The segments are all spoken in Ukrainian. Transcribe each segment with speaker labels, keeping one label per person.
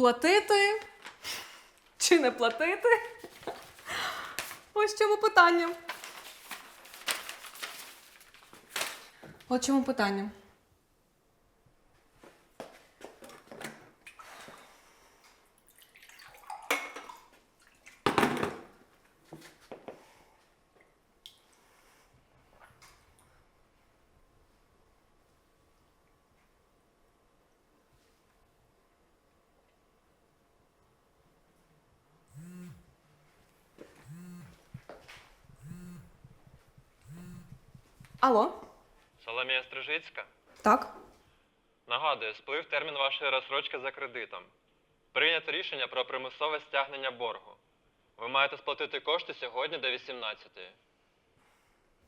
Speaker 1: Платити чи не платити? Ось чому питання. От чому питання. Алло?
Speaker 2: Соломія Стрижицька.
Speaker 1: Так.
Speaker 2: Нагадую, сплив термін вашої розсрочки за кредитом. Прийнято рішення про примусове стягнення боргу. Ви маєте сплатити кошти сьогодні до 18-ї.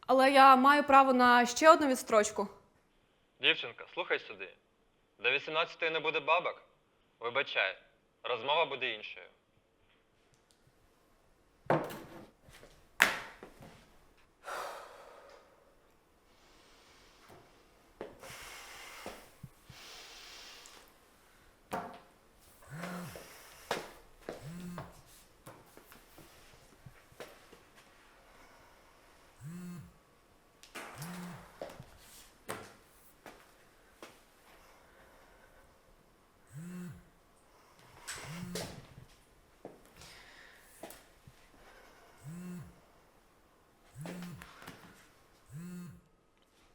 Speaker 1: Але я маю право на ще одну відстрочку.
Speaker 2: Дівчинка, слухай сюди. До 18-ї не буде бабок? Вибачай, розмова буде іншою.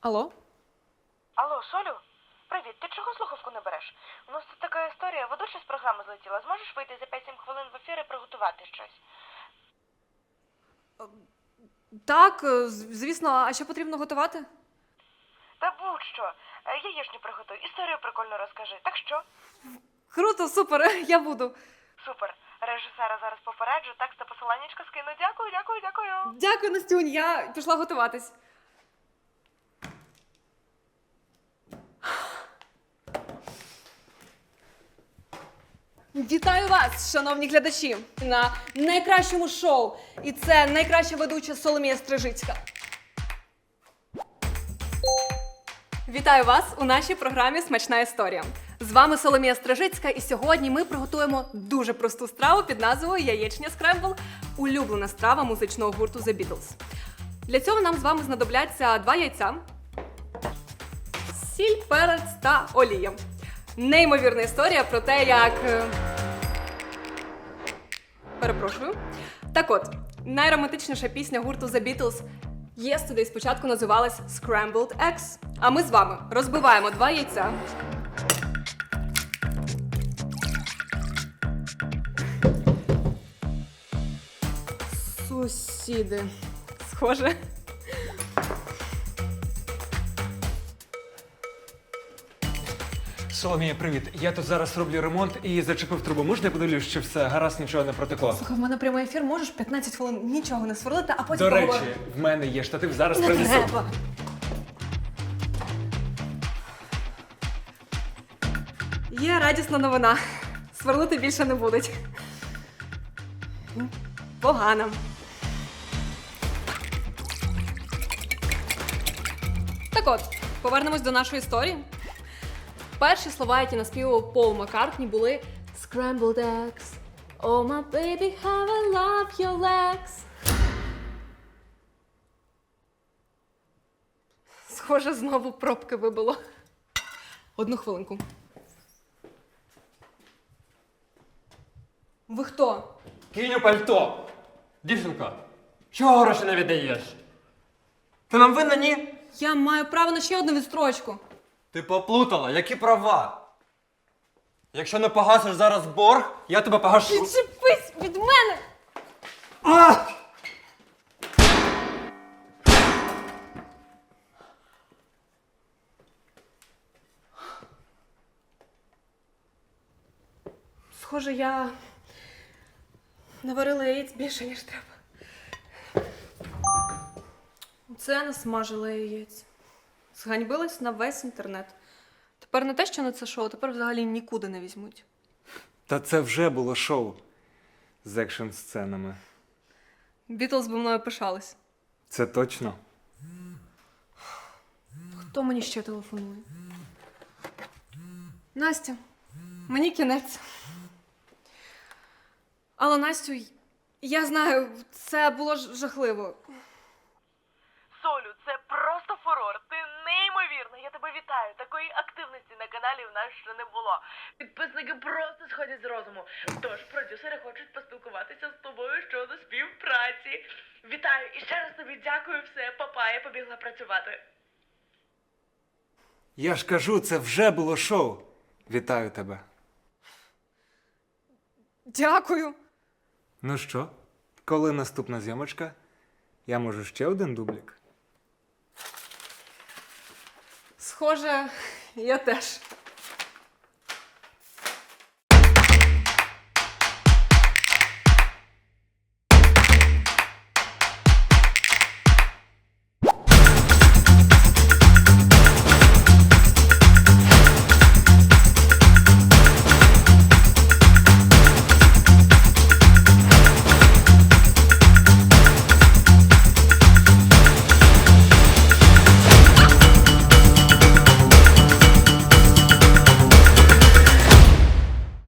Speaker 1: Алло?
Speaker 3: Алло, Солю? Привіт, ти чого слухавку не береш? У нас тут така історія, ведуча з програми злетіла. Зможеш вийти за 5-7 хвилин в ефір і приготувати щось?
Speaker 1: Так, е, з- звісно, а що потрібно готувати?
Speaker 3: Та будь-що. Е, Яєчню приготуй, історію прикольно розкажи. Так що?
Speaker 1: Круто, супер, я буду.
Speaker 3: Супер. Режисера зараз попереджу, текст та посиланнячко скину. Дякую, дякую, дякую.
Speaker 1: Дякую, Настюнь, я пішла готуватись. Вітаю вас, шановні глядачі, на найкращому шоу. І це найкраща ведуча Соломія Стрижицька. Вітаю вас у нашій програмі Смачна історія. З вами Соломія Стражицька, і сьогодні ми приготуємо дуже просту страву під назвою Яєчня Скрембл, улюблена страва музичного гурту The Beatles. Для цього нам з вами знадобляться два яйця, сіль, перець та олія. Неймовірна історія про те, як. Перепрошую. Так от, найромантичніша пісня гурту The Beatles Yesterday спочатку називалась Scrambled Eggs. А ми з вами розбиваємо два яйця. Сусіди. Схоже.
Speaker 4: Соломія, привіт. Я тут зараз роблю ремонт і зачепив трубу. Можна я подивлюсь, що все гаразд, нічого не протекло.
Speaker 1: Слухай, в мене прямий ефір, можеш 15 хвилин нічого не сверлити, а потім
Speaker 4: До речі,
Speaker 1: поговоримо.
Speaker 4: в мене є штатив, зараз
Speaker 1: Не
Speaker 4: принесу.
Speaker 1: треба. Є радісна новина. Сверлити більше не будуть. Погано. Так от, повернемось до нашої історії. Перші слова, які наспівав Пол Маккартні, були Scrambled eggs. Oh my baby, how I love your legs. Схоже, знову пробки вибило. Одну хвилинку. Ви хто?
Speaker 5: Кинь у пальто! Дівчинко, чого гроші не віддаєш? Ти нам винна ні?
Speaker 1: Я маю право на ще одну відстрочку.
Speaker 5: Ти поплутала, які права? Якщо не погасиш зараз борг, я тебе погашу.
Speaker 1: Відчепись від мене!
Speaker 5: А!
Speaker 1: Схоже, я наварила яєць більше, ніж треба. Це насмажила яєць. Зганьбилась на весь інтернет. Тепер не те, що на це шоу, тепер взагалі нікуди не візьмуть.
Speaker 4: Та це вже було шоу з екшн сценами.
Speaker 1: Бітлз би мною пишались.
Speaker 4: Це точно.
Speaker 1: Хто мені ще телефонує? Настя, мені кінець. Але Настю, я знаю, це було ж жахливо.
Speaker 3: Солю, це просто фурор. Ти неймовірна. Я тебе вітаю. Такої активності на ще не було. Підписники просто сходять з розуму. Тож продюсери хочуть поспілкуватися з тобою щодо співпраці. Вітаю і ще раз тобі дякую. Все, папа, я побігла працювати.
Speaker 4: Я ж кажу, це вже було шоу. Вітаю тебе.
Speaker 1: Дякую.
Speaker 4: Ну що, коли наступна зйомочка? Я можу ще один дублік.
Speaker 1: Схоже, я теж.